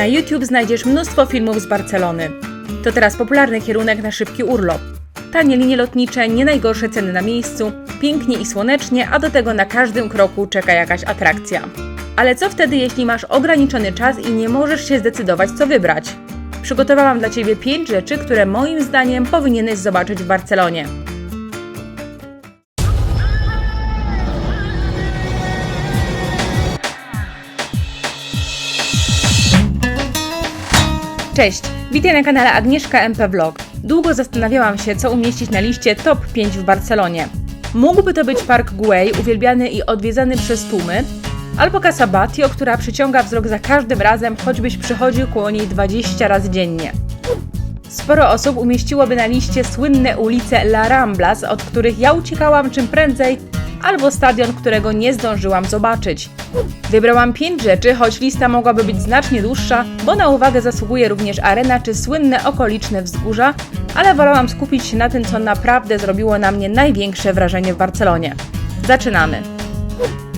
Na YouTube znajdziesz mnóstwo filmów z Barcelony. To teraz popularny kierunek na szybki urlop. Tanie linie lotnicze, nie najgorsze ceny na miejscu, pięknie i słonecznie, a do tego na każdym kroku czeka jakaś atrakcja. Ale co wtedy, jeśli masz ograniczony czas i nie możesz się zdecydować, co wybrać? Przygotowałam dla Ciebie 5 rzeczy, które moim zdaniem powinieneś zobaczyć w Barcelonie. Cześć, witaj na kanale Agnieszka MP Vlog. Długo zastanawiałam się, co umieścić na liście top 5 w Barcelonie. Mógłby to być Park Güell, uwielbiany i odwiedzany przez tłumy, albo Casa Batlló, która przyciąga wzrok za każdym razem, choćbyś przychodził koło niej 20 razy dziennie. Sporo osób umieściłoby na liście słynne ulice La Ramblas, od których ja uciekałam czym prędzej, albo stadion, którego nie zdążyłam zobaczyć. Wybrałam 5 rzeczy, choć lista mogłaby być znacznie dłuższa, bo na uwagę zasługuje również arena czy słynne okoliczne wzgórza, ale wolałam skupić się na tym, co naprawdę zrobiło na mnie największe wrażenie w Barcelonie. Zaczynamy.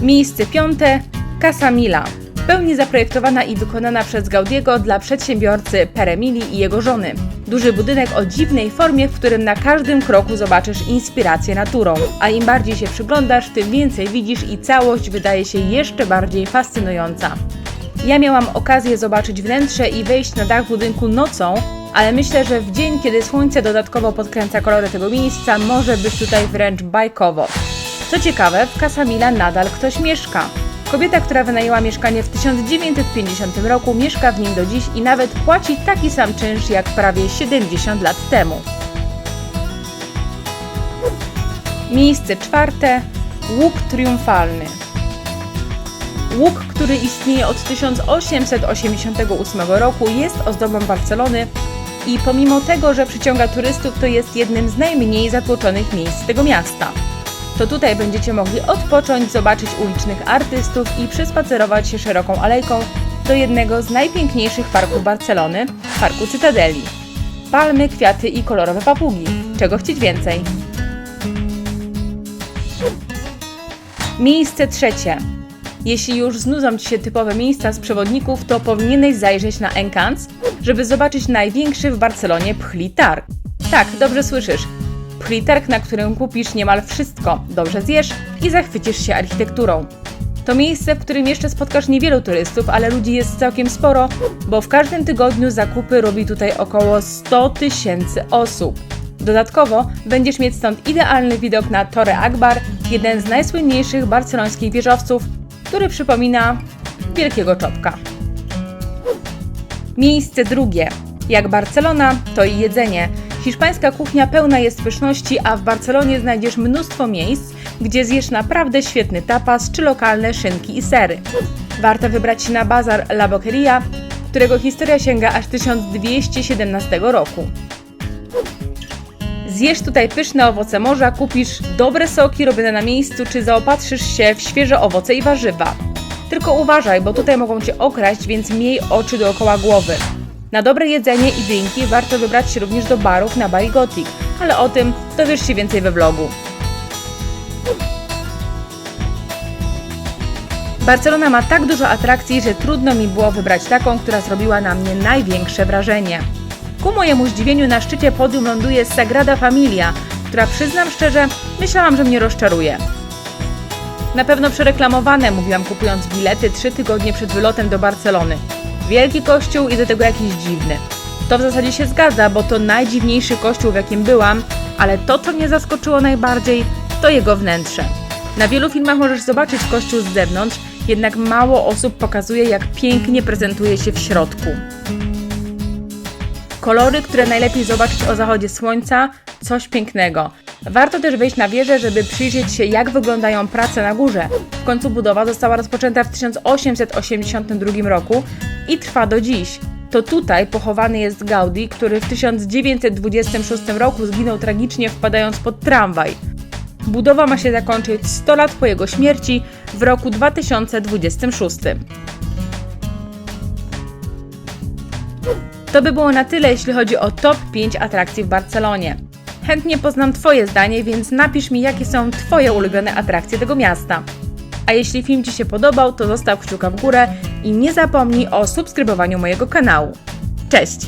Miejsce piąte Casa Mila. W pełni zaprojektowana i wykonana przez Gaudiego dla przedsiębiorcy Peremili i jego żony. Duży budynek o dziwnej formie, w którym na każdym kroku zobaczysz inspirację naturą. A im bardziej się przyglądasz, tym więcej widzisz i całość wydaje się jeszcze bardziej fascynująca. Ja miałam okazję zobaczyć wnętrze i wejść na dach budynku nocą, ale myślę, że w dzień, kiedy słońce dodatkowo podkręca kolory tego miejsca, może być tutaj wręcz bajkowo. Co ciekawe, w Casamila nadal ktoś mieszka. Kobieta, która wynajęła mieszkanie w 1950 roku, mieszka w nim do dziś i nawet płaci taki sam czynsz jak prawie 70 lat temu. Miejsce czwarte Łuk Triumfalny. Łuk, który istnieje od 1888 roku, jest ozdobą Barcelony i pomimo tego, że przyciąga turystów, to jest jednym z najmniej zatłoczonych miejsc tego miasta. To tutaj będziecie mogli odpocząć, zobaczyć ulicznych artystów i przespacerować się szeroką alejką do jednego z najpiękniejszych parków Barcelony, Parku Cytadeli. Palmy, kwiaty i kolorowe papugi. Czego chcieć więcej? Miejsce trzecie. Jeśli już znudzą Ci się typowe miejsca z przewodników, to powinieneś zajrzeć na Encants, żeby zobaczyć największy w Barcelonie pchli targ. Tak, dobrze słyszysz. Pchli targ, na którym kupisz niemal wszystko, dobrze zjesz i zachwycisz się architekturą. To miejsce, w którym jeszcze spotkasz niewielu turystów, ale ludzi jest całkiem sporo, bo w każdym tygodniu zakupy robi tutaj około 100 tysięcy osób. Dodatkowo będziesz mieć stąd idealny widok na Torre Akbar, jeden z najsłynniejszych barcelońskich wieżowców, który przypomina wielkiego czopka. Miejsce drugie. Jak Barcelona, to i jedzenie. Hiszpańska kuchnia pełna jest pyszności, a w Barcelonie znajdziesz mnóstwo miejsc, gdzie zjesz naprawdę świetny tapas czy lokalne szynki i sery. Warto wybrać się na bazar La Boqueria, którego historia sięga aż 1217 roku. Zjesz tutaj pyszne owoce morza, kupisz dobre soki robione na miejscu, czy zaopatrzysz się w świeże owoce i warzywa. Tylko uważaj, bo tutaj mogą Cię okraść, więc miej oczy dookoła głowy. Na dobre jedzenie i drinki warto wybrać się również do barów na Bai Gothic, ale o tym dowiesz się więcej we vlogu. Barcelona ma tak dużo atrakcji, że trudno mi było wybrać taką, która zrobiła na mnie największe wrażenie. Ku mojemu zdziwieniu na szczycie podium ląduje Sagrada Familia, która przyznam szczerze, myślałam, że mnie rozczaruje. Na pewno przereklamowane, mówiłam kupując bilety trzy tygodnie przed wylotem do Barcelony. Wielki kościół i do tego jakiś dziwny. To w zasadzie się zgadza, bo to najdziwniejszy kościół, w jakim byłam, ale to, co mnie zaskoczyło najbardziej, to jego wnętrze. Na wielu filmach możesz zobaczyć kościół z zewnątrz, jednak mało osób pokazuje, jak pięknie prezentuje się w środku. Kolory, które najlepiej zobaczyć o zachodzie słońca, coś pięknego. Warto też wejść na wieżę, żeby przyjrzeć się, jak wyglądają prace na górze. W końcu budowa została rozpoczęta w 1882 roku i trwa do dziś. To tutaj pochowany jest Gaudi, który w 1926 roku zginął tragicznie wpadając pod tramwaj. Budowa ma się zakończyć 100 lat po jego śmierci w roku 2026. To by było na tyle, jeśli chodzi o top 5 atrakcji w Barcelonie. Chętnie poznam Twoje zdanie, więc napisz mi, jakie są Twoje ulubione atrakcje tego miasta. A jeśli film Ci się podobał, to zostaw kciuka w górę i nie zapomnij o subskrybowaniu mojego kanału. Cześć!